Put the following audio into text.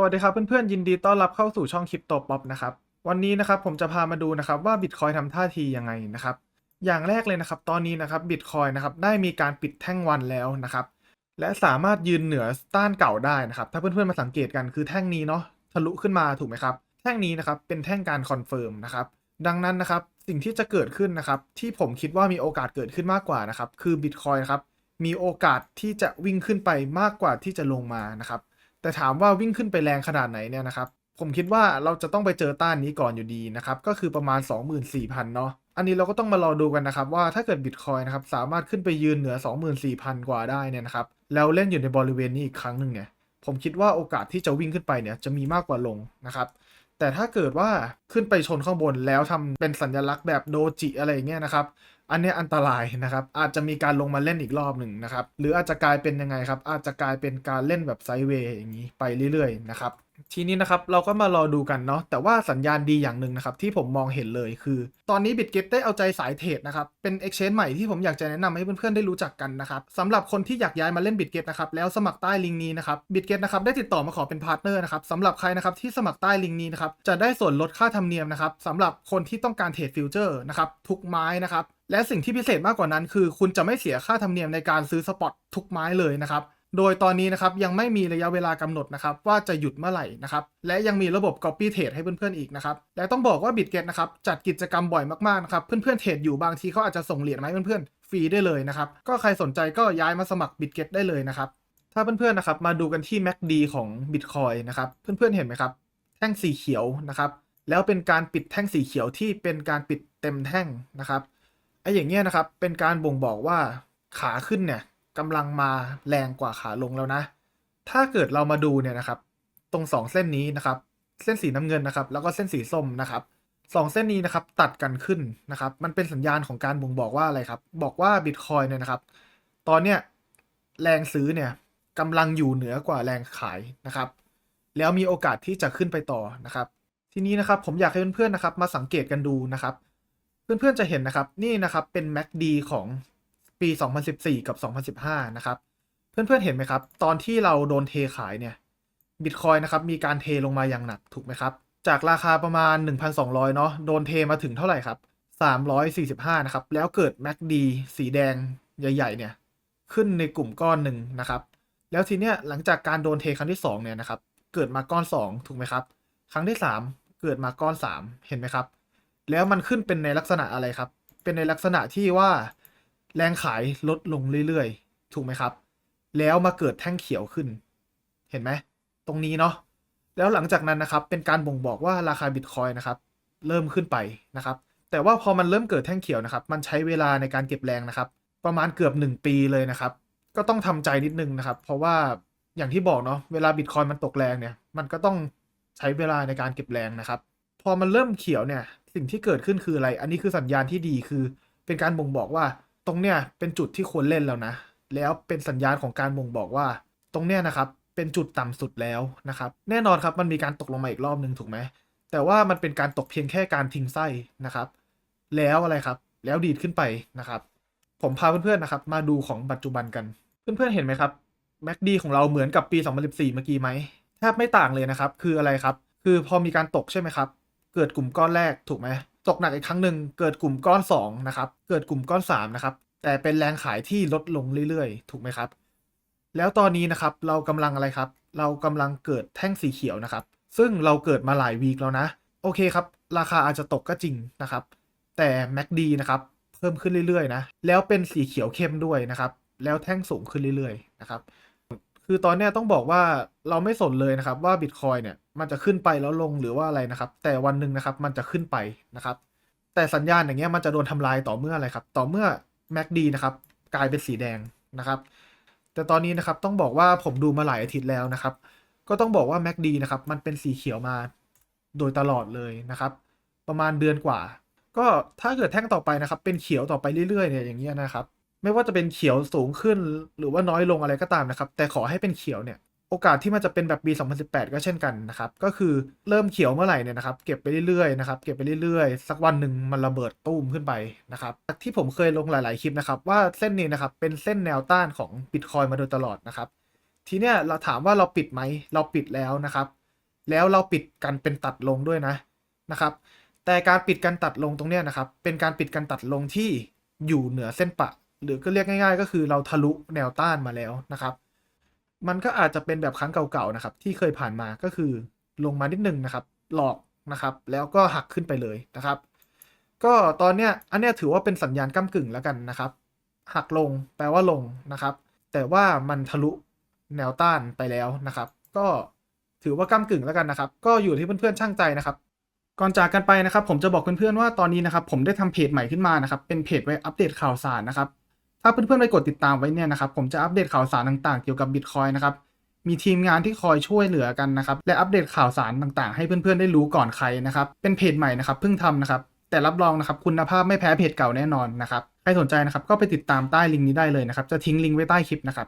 สวัสดีครับเพื่อนๆยินดีต้อนรับเข้าสู่ช่องคริปโตป๊อปนะครับวันนี้นะครับผมจะพามาดูนะครับว่าบิตคอยทำท่าทียังไงนะครับอย่างแรกเลยนะครับตอนนี้นะครับบิตคอยนะครับได้มีการปิดแท่งวันแล้วนะครับและสามารถยืนเหนือต้านเก่าได้นะครับถ้าเพื่อนๆมาสังเกตกันคือแท่งนี้เนาะทะลุขึ้นมาถูกไหมครับแท่งนี้นะครับเป็นแท่งการคอนเฟิร์มนะครับดังนั้นนะครับสิ่งที่จะเกิดขึ้นนะครับที่ผมคิดว่ามีโอกาสเกิดขึ้นมากกว่านะครับคือบิตคอยครับมีโอกาสที่จะวิ่งขึ้นไปมากกว่าที่จะลงมานะครับ แต่ถามว่าวิ่งขึ้นไปแรงขนาดไหนเนี่ยนะครับ ผมคิดว่าเราจะต้องไปเจอต้านนี้ก่อนอยู่ดีนะครับ ก็คือประมาณ 24,000 เนาะ อันนี้เราก็ต้องมารอดูกันนะครับ ว่าถ้าเกิดบิตคอยนะครับสามารถขึ้นไปยืนเหนือ 24,000 กว่าได้เนี่ยนะครับ แล้วเล่นอยู่ในบริเวณนี้อีกครั้งหนึ่งเนี่ย ผมคิดว่าโอกาสที่จะวิ่งขึ้นไปเนี่ยจะมีมากกว่าลงนะครับ แต่ถ้าเกิดว่าขึ้นไปชนข้างบนแล้วทำเป็นสัญลักษณ์แบบโดจิอะไรอย่างเงี้ยนะครับ อันนี้อันตรายนะครับ อาจจะมีการลงมาเล่นอีกรอบหนึ่งนะครับ หรืออาจจะกลายเป็นยังไงครับ อาจจะกลายเป็นการเล่นแบบไซด์เวย์อย่างนี้ไปเรื่อยๆนะครับ ทีนี้นะครับเราก็มารอดูกันเนาะแต่ว่าสัญญาณดีอย่างหนึ่งนะครับที่ผมมองเห็นเลยคือ ตอนนี้ BitGet ได้เอาใจสายเทรดนะครับเป็น Exchange ใหม่ที่ผมอยากจะแนะนำให้เพื่อนๆได้รู้จักกันนะครับสำหรับคนที่อยากย้ายมาเล่น BitGet นะครับแล้วสมัครใต้ลิงก์นี้นะครับ BitGet นะครับได้ติดต่อมาขอเป็นพาร์ทเนอร์นะครับสำหรับใครนะครับที่สมัครใต้ลิงก์นี้นะครับจะได้ส่วนลดค่าธรรมเนียมนะครับสำหรับคนที่ต้องการเทรดฟิวเจอร์นะครับทุกไม้นะครับและสิ่งที่พิเศษมากกว่านั้นคือ คุณจะไม่เสียค่าธรรมเนียมในการซื้อสปอตทุกไม้เลยนะครับ โดยตอนนี้นะครับยังไม่มีระยะเวลากำหนดนะครับว่าจะหยุดเมื่อไหร่นะครับและยังมีระบบ Copy Trade ให้เพื่อนๆอีกนะครับและต้องบอกว่า BitGet นะครับจัดกิจกรรมบ่อยมากๆนะครับเพื่อนๆเทรดอยู่บางทีเขาอาจจะส่งเหรียญมาให้เพื่อนๆฟรีได้เลยนะครับก็ใครสนใจก็ย้ายมาสมัคร BitGet ได้เลยนะครับถ้าเพื่อนๆนะครับมาดูกันที่ MACD ของ Bitcoin นะครับเพื่อนๆเห็นไหมครับแท่งสีเขียวนะครับแล้วเป็นการปิดแท่งสีเขียวที่เป็นการปิดเต็มแท่งนะครับไอ้อย่างเงี้ยนะครับเป็นการบ่งบอกว่าขาขึ้นเนี่ย กำลังมาแรงกว่าขาลงแล้วนะ ถ้าเกิดเรามาดูเนี่ยนะครับ ตรงสองเส้นนี้นะครับ เส้นสีน้ำเงินนะครับ แล้วก็เส้นสีส้มนะครับสองเส้นนี้นะครับตัดกันขึ้นนะครับ มันเป็นสัญญาณของการบ่งบอกว่าอะไรครับ บอกว่าบิตคอยเนี่ยนะครับ ตอนเนี้ยแรงซื้อเนี่ยกำลังอยู่เหนือกว่าแรงขายนะครับ แล้วมีโอกาสที่จะขึ้นไปต่อนะครับ ทีนี้นะครับผมอยากให้เพื่อนๆนะครับ มาสังเกตกันดูนะครับ เพื่อนๆจะเห็นนะครับ นี่นะครับเป็น MACD ของ ปี 2014 กับ 2015 นะครับ เพื่อนๆเห็นไหมครับ ตอนที่เราโดนเทขายเนี่ยบิตคอยนะครับมีการเทลงมาอย่างหนักถูกไหมครับ จากราคาประมาณ 1,200 เนาะโดนเทมาถึงเท่าไหร่ครับ 345 นะครับ แล้วเกิด MACD สีแดงใหญ่ๆเนี่ยขึ้นในกลุ่มก้อนหนึ่งนะครับ แล้วทีเนี้ยหลังจากการโดนเทครั้งที่2เนี่ยนะครับเกิดมาก้อน 2 ถูกไหมครับ ครั้งที่ 3 เกิดมาก้อน 3 เห็นไหมครับ แล้วมันขึ้นเป็นในลักษณะอะไรครับ เป็นในลักษณะที่ว่า แรงขายลดลงเรื่อยๆ ถูกไหมครับ แล้วมาเกิดแท่งเขียวขึ้น เห็นไหม ตรงนี้เนาะ แล้วหลังจากนั้นนะครับ เป็นการบ่งบอกว่าราคาบิตคอยนะครับ เริ่มขึ้นไปนะครับ แต่ว่าพอมันเริ่มเกิดแท่งเขียวนะครับ มันใช้เวลาในการเก็บแรงนะครับ ประมาณเกือบ 1 ปีเลยนะครับ ก็ต้องทำใจนิดนึงนะครับ เพราะว่าอย่างที่บอกเนาะ เวลาบิตคอยมันตกแรงเนี่ย มันก็ต้องใช้เวลาในการเก็บแรงนะครับ พอมันเริ่มเขียวเนี่ย สิ่งที่เกิดขึ้นคืออะไร อันนี้คือสัญญาณที่ดีคือ เป็นการบ่งบอกว่า ตรงเนี้ยเป็นจุดที่ควรเล่นแล้วนะ แล้วเป็นสัญญาณของการบ่งบอกว่า ตรงเนี้ยนะครับ เป็นจุดต่ำสุดแล้วนะครับ แน่นอนครับมันมีการตกลงมาอีกรอบหนึ่งถูกไหม แต่ว่ามันเป็นการตกเพียงแค่การทิ้งไส้นะครับ แล้วอะไรครับ แล้วดีดขึ้นไปนะครับ ผมพาเพื่อนๆนะครับ มาดูของปัจจุบันกัน เพื่อนๆเห็นไหมครับ MACD ของเราเหมือนกับปี 2014 เมื่อกี้ไหมแทบไม่ต่างเลยนะครับ คืออะไรครับ คือพอมีการตกใช่ไหมครับ เกิดกลุ่มก้อนแรกถูกไหม ตกหนักอีกครั้งหนึ่งเกิดกลุ่มก้อน2นะครับ เกิดกลุ่มก้อน3นะครับ แต่เป็นแรงขายที่ลดลงเรื่อยๆ ถูกไหมครับ แล้วตอนนี้นะครับเรากำลังอะไรครับ เรากำลังเกิดแท่งสีเขียวนะครับ ซึ่งเราเกิดมาหลายวีคแล้วนะ โอเคครับ ราคาอาจจะตกก็จริงนะครับ แต่ MACD นะครับเพิ่มขึ้นเรื่อยๆนะ แล้วเป็นสีเขียวเข้มด้วยนะครับ แล้วแท่งสูงขึ้นเรื่อยๆนะครับ คือตอนเนี้ยต้องบอกว่าเราไม่สนเลยนะครับว่า Bitcoin เนี่ยมันจะขึ้นไปแล้วลงหรือว่าอะไรนะครับ แต่วันหนึ่งนะครับมันจะขึ้นไปนะครับ แต่สัญญาณอย่างเงี้ยมันจะโดนทำลายต่อเมื่ออะไรครับ ต่อเมื่อ MACD นะครับกลายเป็นสีแดงนะครับ แต่ตอนนี้นะครับต้องบอกว่าผมดูมาหลายอาทิตย์แล้วนะครับ ก็ต้องบอกว่า MACD นะครับมันเป็นสีเขียวมาโดยตลอดเลยนะครับ ประมาณเดือนกว่า ก็ถ้าเกิดแท่งต่อไปนะครับ เป็นเขียวต่อไปเรื่อยๆเนี่ยอย่างเงี้ยนะครับ ไม่ว่าจะเป็นเขียวสูงขึ้นหรือว่าน้อยลงอะไรก็ตามนะครับ แต่ขอให้เป็นเขียวเนี่ย โอกาสที่มันจะเป็นแบบปี2018 ก็เช่นกันนะครับ ก็คือเริ่มเขียวเมื่อไหร่เนี่ยนะครับ เก็บไปเรื่อยๆนะครับเก็บไปเรื่อยๆ สักวันหนึ่งมันระเบิดตุ้มขึ้นไปนะครับที่ผมเคยลงหลาย ๆคลิปนะครับว่าเส้นนี้นะครับเป็นเส้นแนวต้านของ Bitcoin มาโดยตลอดนะครับทีเนี้ยเราถามว่าเราปิดไหมเราปิดแล้วนะครับ แล้วเราปิดกันเป็นตัดลงด้วยนะนะครับ แต่การปิดกันตัดลงตรงเนี้ยนะครับ เป็นการปิดกันตัดลงที่อยู่เหนือเส้นปะ หรือก็เรียกง่าย ๆ ก็คือเราทะลุแนวต้านมาแล้วนะครับ มันก็อาจจะเป็นแบบครั้งเก่าๆนะครับ ที่เคยผ่านมาก็คือลงมานิดนึงนะครับ หลอกนะครับ แล้วก็หักขึ้นไปเลยนะครับ ก็ตอนเนี้ยอันเนี้ยถือว่าเป็นสัญญาณก้ากึ่งแล้วกันนะครับ หักลงแปลว่าลงนะครับ แต่ว่ามันทะลุแนวต้านไปแล้วนะครับ ก็ถือว่าก้ากึ่งแล้วกันนะครับ ก็อยู่ที่เพื่อนๆช่างใจนะครับก่อนจากกันไปนะครับ ผมจะบอกเพื่อนๆว่าตอนนี้นะครับ ผมได้ทำเพจใหม่ขึ้นมานะครับ เป็นเพจไว้อัปเดตข่าวสารนะครับาเพื่อนๆไปกดติดตามไว้เนี่ยนะครับผมจะอัปเดตข่าวสารต่างๆ เกี่ยวกับบิตคอยนะครับมีทีมงานที่คอยช่วยเหลือกันนะครับและอัปเดตข่าวสารต่างๆ ให้เพื่อนๆได้รู้ก่อนใครนะครับเป็นเพจใหม่นะครับเพิ่งทำนะครับแต่รับรองนะครับคุณภาพไม่แพ้เพจเก่าแน่นอนนะครับใครสนใจนะครับก็ไปติดตามใต้ลิงก์นี้ได้เลยนะครับจะทิ้งลิงก์ไว้ใต้คลิปนะครับ